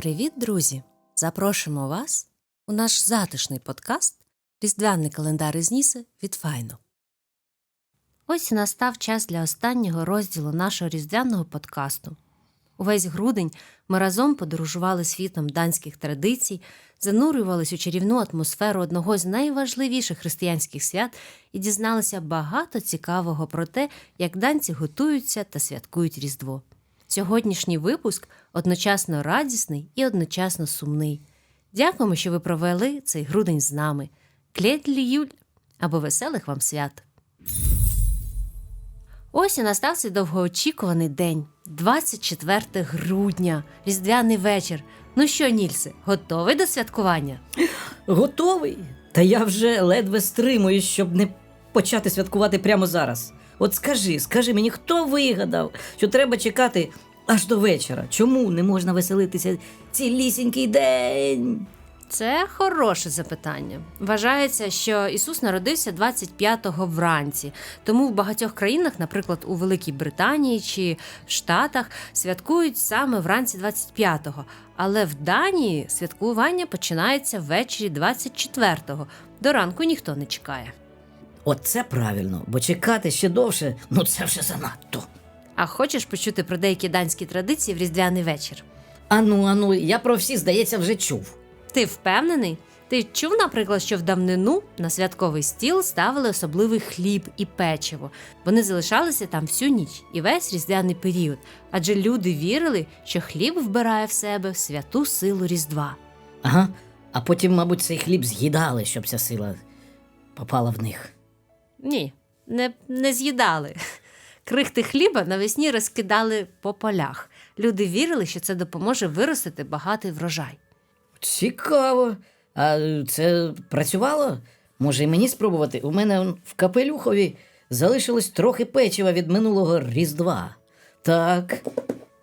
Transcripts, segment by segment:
Привіт, друзі! Запрошуємо вас у наш затишний подкаст Різдвяний календар із Ніси від Файно. Ось і настав час для останнього розділу нашого різдвяного подкасту. Увесь грудень ми разом подорожували світом данських традицій, занурювались у чарівну атмосферу одного з найважливіших християнських свят і дізналися багато цікавого про те, як данці готуються та святкують Різдво. Сьогоднішній випуск одночасно радісний і одночасно сумний. Дякуємо, що ви провели цей грудень з нами. Клетлі Юль або веселих вам свят! Ось і настав цей довгоочікуваний день, 24 грудня, різдвяний вечір. Ну що, Нільсе, готовий до святкування? Готовий? Та я вже ледве стримуюсь, щоб не почати святкувати прямо зараз. От скажи, скажи мені, хто вигадав, що треба чекати аж до вечора? Чому не можна веселитися цілісінький день? Це хороше запитання. Вважається, що Ісус народився 25-го вранці, тому в багатьох країнах, наприклад, у Великій Британії чи Штатах, святкують саме вранці 25-го. Але в Данії святкування починається ввечері 24-го. До ранку ніхто не чекає. От це правильно, бо чекати ще довше, ну це вже занадто. А хочеш почути про деякі данські традиції в різдвяний вечір? Ану, ану, я про всі, здається, вже чув. Ти впевнений? Ти чув, наприклад, що в давнину на святковий стіл ставили особливий хліб і печиво. Вони залишалися там всю ніч і весь різдвяний період, адже люди вірили, що хліб вбирає в себе святу силу Різдва. Ага, а потім, мабуть, цей хліб з'їдали, щоб ця сила попала в них. Ні, не, не з'їдали. Крихти хліба навесні розкидали по полях. Люди вірили, що це допоможе виростити багатий врожай. Цікаво. А це працювало? Може, і мені спробувати? У мене он в капелюхові залишилось трохи печива від минулого Різдва. Так.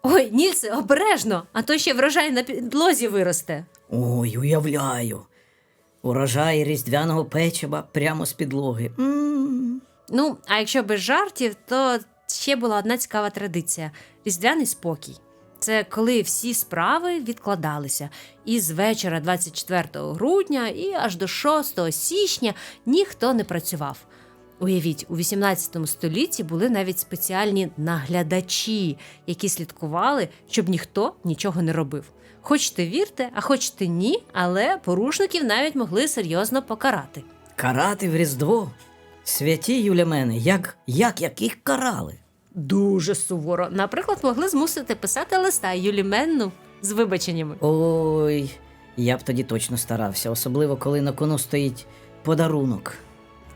Ой, Нільсе, обережно, а то ще врожай на підлозі виросте. Ой, уявляю. Урожай різдвяного печива прямо з підлоги. м Ну, а якщо без жартів, то ще була одна цікава традиція різдвяний спокій. Це коли всі справи відкладалися, і з вечора 24 грудня і аж до 6 січня ніхто не працював. Уявіть, у 18 столітті були навіть спеціальні наглядачі, які слідкували, щоб ніхто нічого не робив. Хочете вірте, а хочете ні, але порушників навіть могли серйозно покарати. Карати в Різдво. Святі Юля мене, як, як яких карали? Дуже суворо. Наприклад, могли змусити писати листа Юлі Менну з вибаченнями. Ой, я б тоді точно старався, особливо коли на кону стоїть подарунок.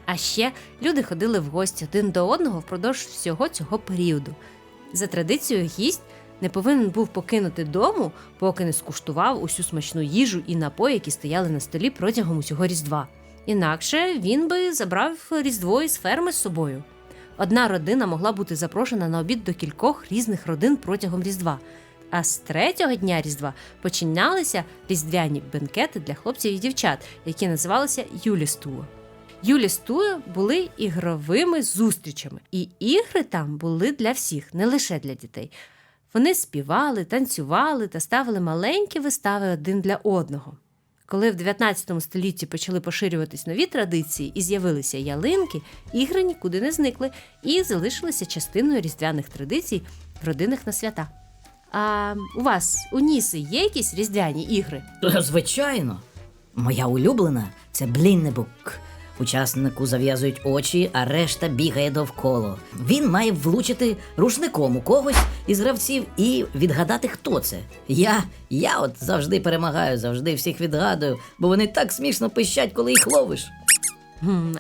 А ще люди ходили в гості один до одного впродовж всього цього періоду. За традицією, гість не повинен був покинути дому, поки не скуштував усю смачну їжу і напої, які стояли на столі протягом усього Різдва. Інакше він би забрав Різдво із ферми з собою. Одна родина могла бути запрошена на обід до кількох різних родин протягом Різдва. А з третього дня Різдва починалися різдвяні бенкети для хлопців і дівчат, які називалися Юлістуа. Юлістуа були ігровими зустрічами, і ігри там були для всіх, не лише для дітей. Вони співали, танцювали та ставили маленькі вистави один для одного. Коли в 19 столітті почали поширюватись нові традиції і з'явилися ялинки, ігри нікуди не зникли і залишилися частиною різдвяних традицій в родинах на свята. А у вас у Ніси є якісь різдвяні ігри? Звичайно, моя улюблена це бліннебук. Учаснику зав'язують очі, а решта бігає довкола. Він має влучити рушником у когось із гравців і відгадати, хто це. Я, я от завжди перемагаю, завжди всіх відгадую, бо вони так смішно пищать, коли їх ловиш.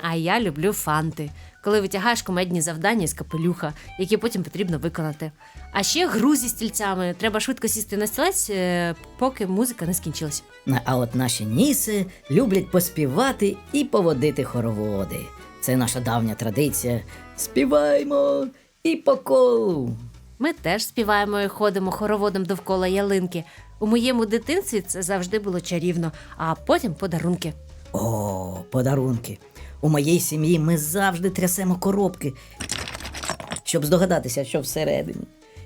А я люблю фанти, коли витягаєш комедні завдання з капелюха, які потім потрібно виконати. А ще гру зі стільцями. Треба швидко сісти на стілець, е, поки музика не скінчилась. А от наші ніси люблять поспівати і поводити хороводи. Це наша давня традиція. Співаймо і по колу. Ми теж співаємо і ходимо хороводом довкола ялинки. У моєму дитинстві це завжди було чарівно, а потім подарунки. О, подарунки. У моїй сім'ї ми завжди трясемо коробки, щоб здогадатися, що всередині.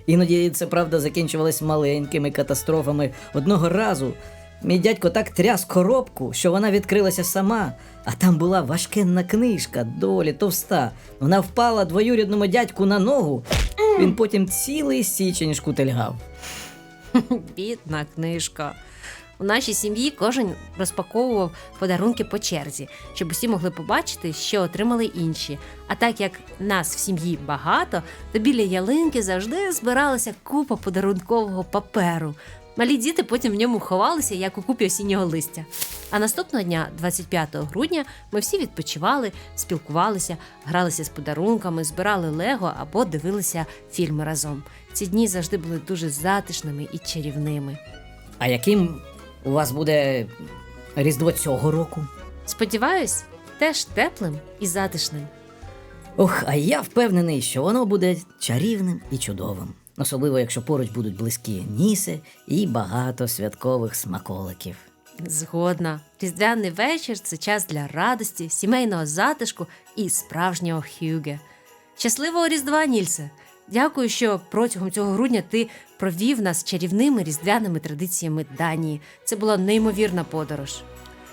Іноді це правда закінчувалось маленькими катастрофами. Одного разу мій дядько так тряс коробку, що вона відкрилася сама, а там була важкенна книжка, долі товста. Вона впала двоюрідному дядьку на ногу. Він потім цілий січень шкутильгав. Бідна книжка. У нашій сім'ї кожен розпаковував подарунки по черзі, щоб усі могли побачити, що отримали інші. А так як нас в сім'ї багато, то біля ялинки завжди збиралася купа подарункового паперу. Малі діти потім в ньому ховалися, як у купі осіннього листя. А наступного дня, 25 грудня, ми всі відпочивали, спілкувалися, гралися з подарунками, збирали лего або дивилися фільми разом. Ці дні завжди були дуже затишними і чарівними. А яким у вас буде Різдво цього року? Сподіваюсь, теж теплим і затишним. Ох, а я впевнений, що воно буде чарівним і чудовим. Особливо, якщо поруч будуть близькі ніси і багато святкових смаколиків. Згодна, різдвяний вечір це час для радості, сімейного затишку і справжнього хюге. Щасливого Різдва, Нільсе! Дякую, що протягом цього грудня ти провів нас чарівними різдвяними традиціями Данії. Це була неймовірна подорож.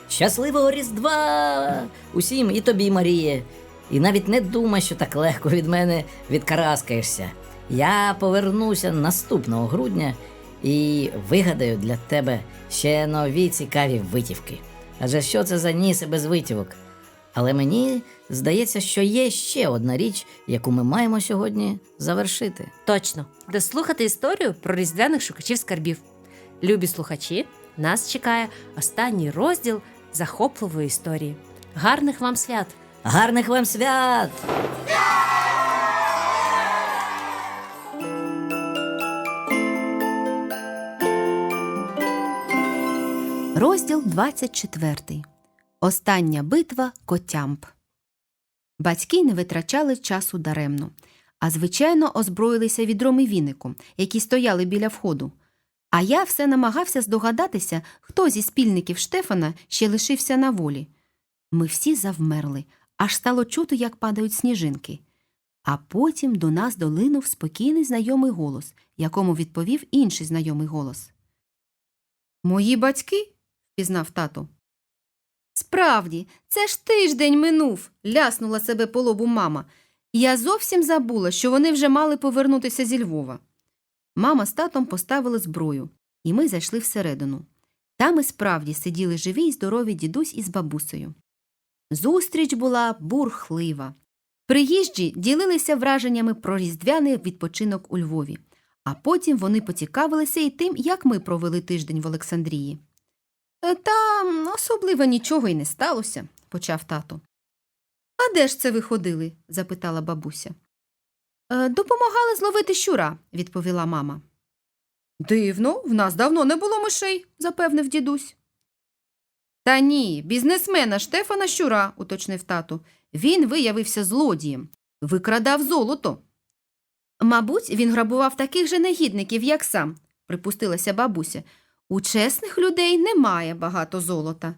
Щасливого Різдва! Усім і тобі, Маріє. І навіть не думай, що так легко від мене відкараскаєшся. Я повернуся наступного грудня і вигадаю для тебе ще нові цікаві витівки. Адже що це за ніси без витівок? Але мені здається, що є ще одна річ, яку ми маємо сьогодні завершити. Точно, дослухати історію про різдвяних шукачів скарбів. Любі слухачі, нас чекає останній розділ захопливої історії. Гарних вам свят! Гарних вам свят! Розділ 24. Остання битва Котямп. Батьки не витрачали часу даремно, а звичайно озброїлися відром і віником, які стояли біля входу. А я все намагався здогадатися, хто зі спільників Штефана ще лишився на волі. Ми всі завмерли, аж стало чути, як падають сніжинки. А потім до нас долинув спокійний знайомий голос, якому відповів інший знайомий голос. Мої батьки? пізнав тато. Справді, це ж тиждень минув, ляснула себе по лобу мама. Я зовсім забула, що вони вже мали повернутися зі Львова. Мама з татом поставили зброю, і ми зайшли всередину. Там і справді сиділи живі й здорові дідусь із бабусею. Зустріч була бурхлива. Приїжджі ділилися враженнями про різдвяний відпочинок у Львові, а потім вони поцікавилися і тим, як ми провели тиждень в Олександрії. «Е, Та особливо нічого й не сталося, почав тато. А де ж це ви ходили? запитала бабуся. «Е, Допомагали зловити щура, відповіла мама. Дивно, в нас давно не було мишей, запевнив дідусь. Та ні, бізнесмена Штефана Щура, уточнив тато. Він виявився злодієм, викрадав золото. Мабуть, він грабував таких же негідників, як сам, припустилася бабуся. У чесних людей немає багато золота.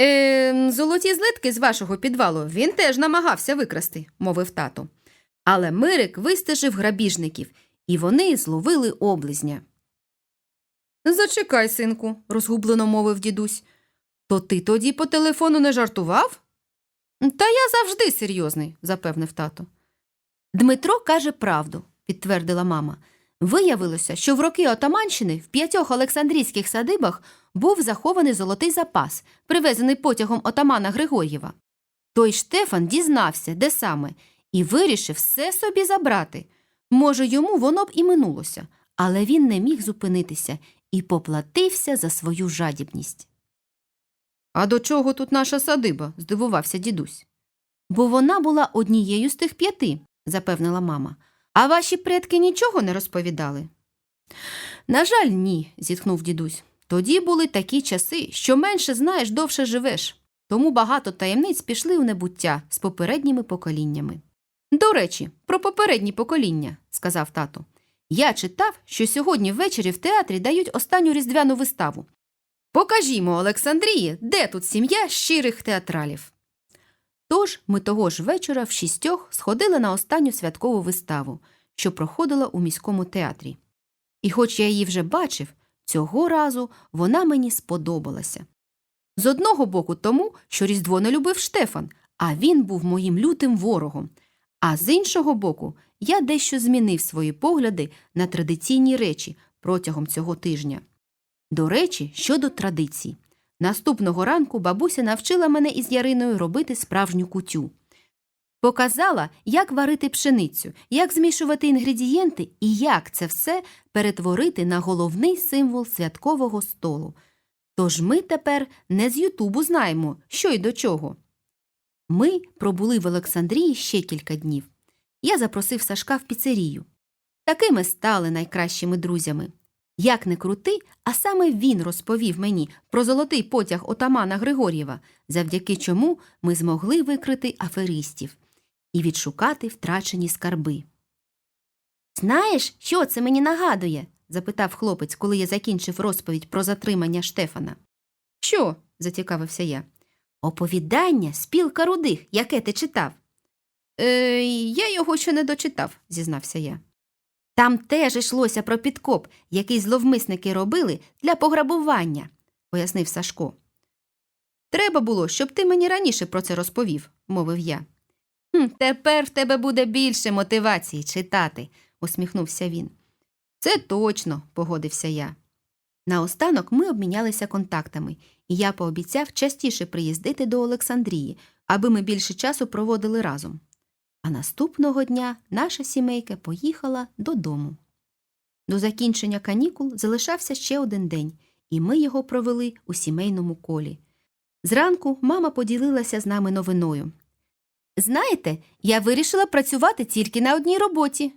Е, золоті злитки з вашого підвалу він теж намагався викрасти, мовив тато. Але Мирик вистежив грабіжників, і вони зловили облизня. Зачекай, синку, розгублено мовив дідусь. То ти тоді по телефону не жартував? Та я завжди серйозний, запевнив тато. Дмитро каже правду, підтвердила мама. Виявилося, що в роки Отаманщини в п'ятьох Олександрійських садибах був захований золотий запас, привезений потягом отамана Григор'єва. Той Штефан дізнався, де саме, і вирішив все собі забрати. Може, йому воно б і минулося, але він не міг зупинитися і поплатився за свою жадібність. А до чого тут наша садиба? здивувався дідусь. Бо вона була однією з тих п'яти, запевнила мама. А ваші предки нічого не розповідали? На жаль, ні, зітхнув дідусь. Тоді були такі часи, що менше знаєш, довше живеш. Тому багато таємниць пішли у небуття з попередніми поколіннями. До речі, про попередні покоління, сказав тато. Я читав, що сьогодні ввечері в театрі дають останню різдвяну виставу. Покажімо Олександрії, де тут сім'я щирих театралів. Тож ми того ж вечора в шістьох сходили на останню святкову виставу, що проходила у міському театрі. І хоч я її вже бачив, цього разу вона мені сподобалася. З одного боку тому, що Різдво не любив Штефан, а він був моїм лютим ворогом. А з іншого боку, я дещо змінив свої погляди на традиційні речі протягом цього тижня. До речі, щодо традицій. Наступного ранку бабуся навчила мене із Яриною робити справжню кутю. Показала, як варити пшеницю, як змішувати інгредієнти і як це все перетворити на головний символ святкового столу. Тож ми тепер не з Ютубу знаємо, що й до чого. Ми пробули в Олександрії ще кілька днів. Я запросив Сашка в піцерію. Такими стали найкращими друзями. Як не крути, а саме він розповів мені про золотий потяг отамана Григор'єва, завдяки чому ми змогли викрити аферистів і відшукати втрачені скарби. Знаєш, що це мені нагадує? запитав хлопець, коли я закінчив розповідь про затримання Штефана. Що? зацікавився я. Оповідання спілка рудих, яке ти читав. Е, я його ще не дочитав, зізнався я. Там теж йшлося про підкоп, який зловмисники робили для пограбування, пояснив Сашко. Треба було, щоб ти мені раніше про це розповів, мовив я. «Хм, Тепер в тебе буде більше мотивації читати, усміхнувся він. Це точно, погодився я. Наостанок ми обмінялися контактами, і я пообіцяв частіше приїздити до Олександрії, аби ми більше часу проводили разом. А наступного дня наша сімейка поїхала додому. До закінчення канікул залишався ще один день, і ми його провели у сімейному колі. Зранку мама поділилася з нами новиною. Знаєте, я вирішила працювати тільки на одній роботі.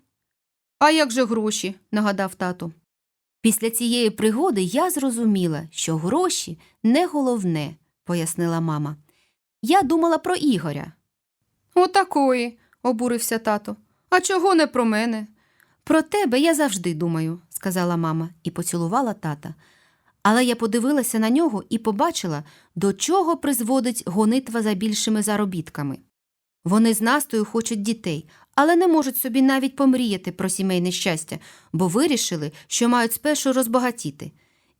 А як же гроші? нагадав тато. Після цієї пригоди я зрозуміла, що гроші не головне, пояснила мама. Я думала про Ігоря. Отакої, обурився тато. А чого не про мене? Про тебе я завжди думаю, сказала мама і поцілувала тата. Але я подивилася на нього і побачила, до чого призводить гонитва за більшими заробітками. Вони з Настою хочуть дітей, але не можуть собі навіть помріяти про сімейне щастя, бо вирішили, що мають спершу розбагатіти.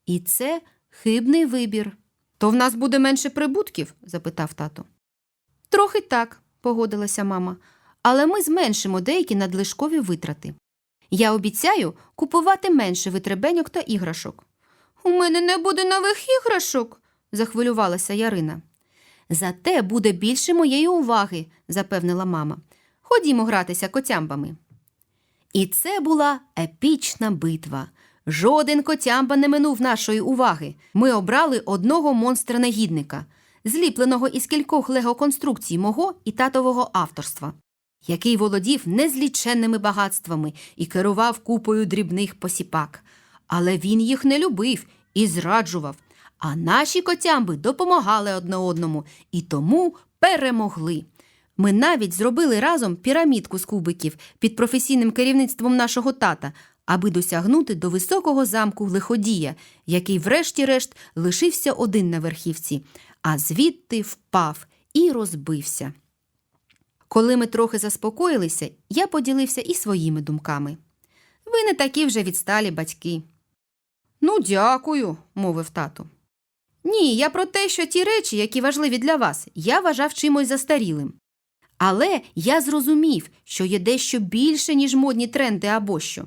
І це хибний вибір. То в нас буде менше прибутків? запитав тато. Трохи так, погодилася мама, але ми зменшимо деякі надлишкові витрати. Я обіцяю купувати менше витребеньок та іграшок. У мене не буде нових іграшок, захвилювалася Ярина. Зате буде більше моєї уваги, запевнила мама. Ходімо гратися котямбами. І це була епічна битва. Жоден котямба не минув нашої уваги. Ми обрали одного монстра-негідника, зліпленого із кількох лего-конструкцій мого і татового авторства, який володів незліченними багатствами і керував купою дрібних посіпак. Але він їх не любив і зраджував. А наші котямби допомагали одне одному і тому перемогли. Ми навіть зробили разом пірамідку з кубиків під професійним керівництвом нашого тата, аби досягнути до високого замку лиходія, який, врешті-решт, лишився один на верхівці, а звідти впав і розбився. Коли ми трохи заспокоїлися, я поділився і своїми думками. Ви не такі вже відсталі батьки. Ну, дякую, мовив тато. Ні, я про те, що ті речі, які важливі для вас, я вважав чимось застарілим. Але я зрозумів, що є дещо більше, ніж модні тренди або що.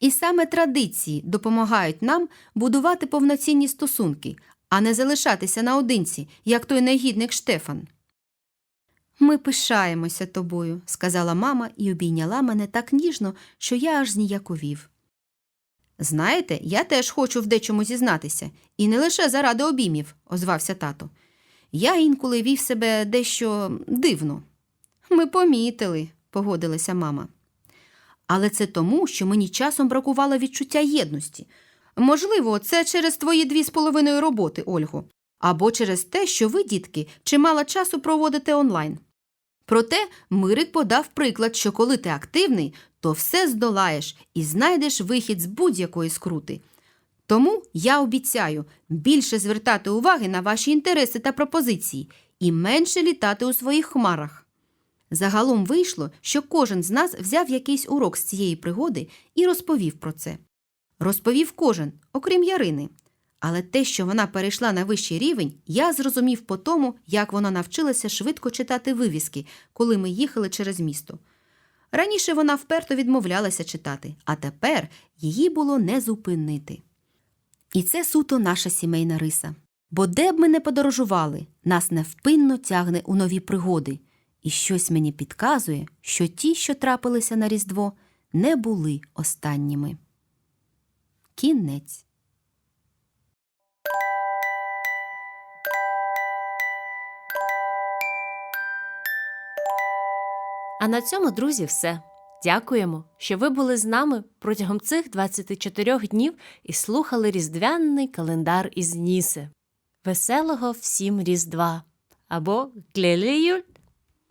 І саме традиції допомагають нам будувати повноцінні стосунки, а не залишатися наодинці, як той негідник Штефан. Ми пишаємося тобою, сказала мама і обійняла мене так ніжно, що я аж зніяковів. Знаєте, я теж хочу в дечому зізнатися, і не лише заради обіймів, озвався тато. Я інколи вів себе дещо дивно. Ми помітили, погодилася мама. Але це тому, що мені часом бракувало відчуття єдності. Можливо, це через твої дві з половиною роботи, Ольго, або через те, що ви, дітки, чимало часу проводите онлайн. Проте Мирик подав приклад, що коли ти активний, то все здолаєш і знайдеш вихід з будь-якої скрути. Тому я обіцяю більше звертати уваги на ваші інтереси та пропозиції і менше літати у своїх хмарах. Загалом вийшло, що кожен з нас взяв якийсь урок з цієї пригоди і розповів про це. Розповів кожен, окрім Ярини. Але те, що вона перейшла на вищий рівень, я зрозумів по тому, як вона навчилася швидко читати вивіски, коли ми їхали через місто. Раніше вона вперто відмовлялася читати, а тепер її було не зупинити. І це суто наша сімейна риса. Бо де б ми не подорожували, нас невпинно тягне у нові пригоди, і щось мені підказує, що ті, що трапилися на Різдво, не були останніми. Кінець. А на цьому, друзі, все. Дякуємо, що ви були з нами протягом цих 24 днів і слухали різдвяний календар із Ніси. Веселого всім Різдва! Або Глеліюль